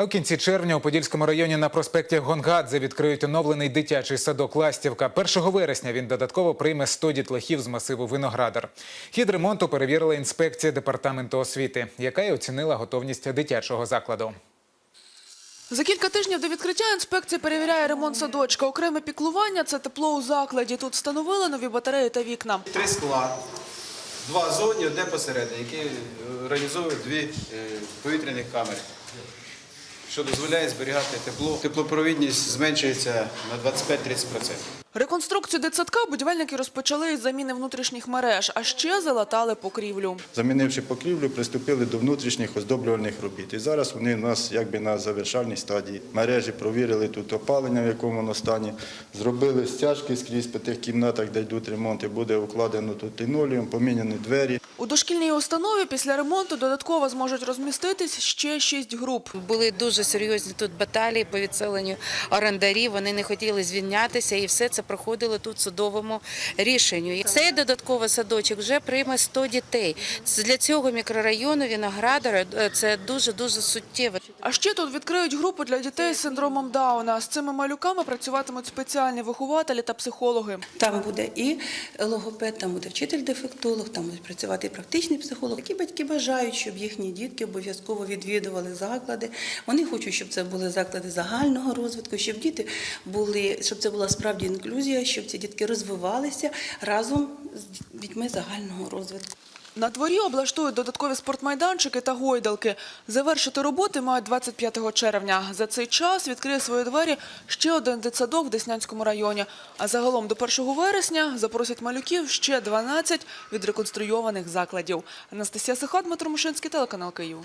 А у кінці червня у Подільському районі на проспекті Гонгадзе відкриють оновлений дитячий садок Ластівка. 1 вересня він додатково прийме 100 дітлахів з масиву Виноградар. Хід ремонту перевірила інспекція департаменту освіти, яка й оцінила готовність дитячого закладу. За кілька тижнів до відкриття інспекція перевіряє ремонт садочка. Окреме піклування – це тепло у закладі. Тут встановили нові батареї та вікна. Три скла, два зовні, одне посередині, які е, організовують дві е, повітряні камери, що дозволяє зберігати тепло. Теплопровідність зменшується на 25-30%. Реконструкцію дитсадка будівельники розпочали із заміни внутрішніх мереж, а ще залатали покрівлю. Замінивши покрівлю, приступили до внутрішніх оздоблювальних робіт. І зараз вони у нас якби на завершальній стадії. Мережі провірили тут опалення, в якому воно стані. Зробили стяжки скрізь по тих кімнатах, де йдуть ремонти. Буде укладено тут лінолеум, поміняні двері. У дошкільній установі після ремонту додатково зможуть розміститись ще шість груп. Були дуже серйозні тут баталії по відселенню орендарів. Вони не хотіли звільнятися, і все це проходило тут судовому рішенню. І Цей додатковий садочок вже прийме 100 дітей. Для цього мікрорайону Віноградара е, це дуже дуже суттєво. А ще тут відкриють групу для дітей з синдромом Дауна. З цими малюками працюватимуть спеціальні вихователі та психологи. Там буде і логопед, там буде вчитель-дефектолог, там буде працювати і практичний психолог. Які батьки бажають, щоб їхні дітки обов'язково відвідували заклади. Вони хочуть, щоб це були заклади загального розвитку, щоб діти були, щоб це була справді інклюзія, щоб ці дітки розвивалися разом з дітьми загального розвитку. На дворі облаштують додаткові спортмайданчики та гойдалки. Завершити роботи мають 25 червня. За цей час відкриє свої двері ще один дитсадок в Деснянському районі. А загалом до 1 вересня запросять малюків ще 12 відреконструйованих закладів. Анастасія Сиха, Дмитро Мушинський, телеканал Київ.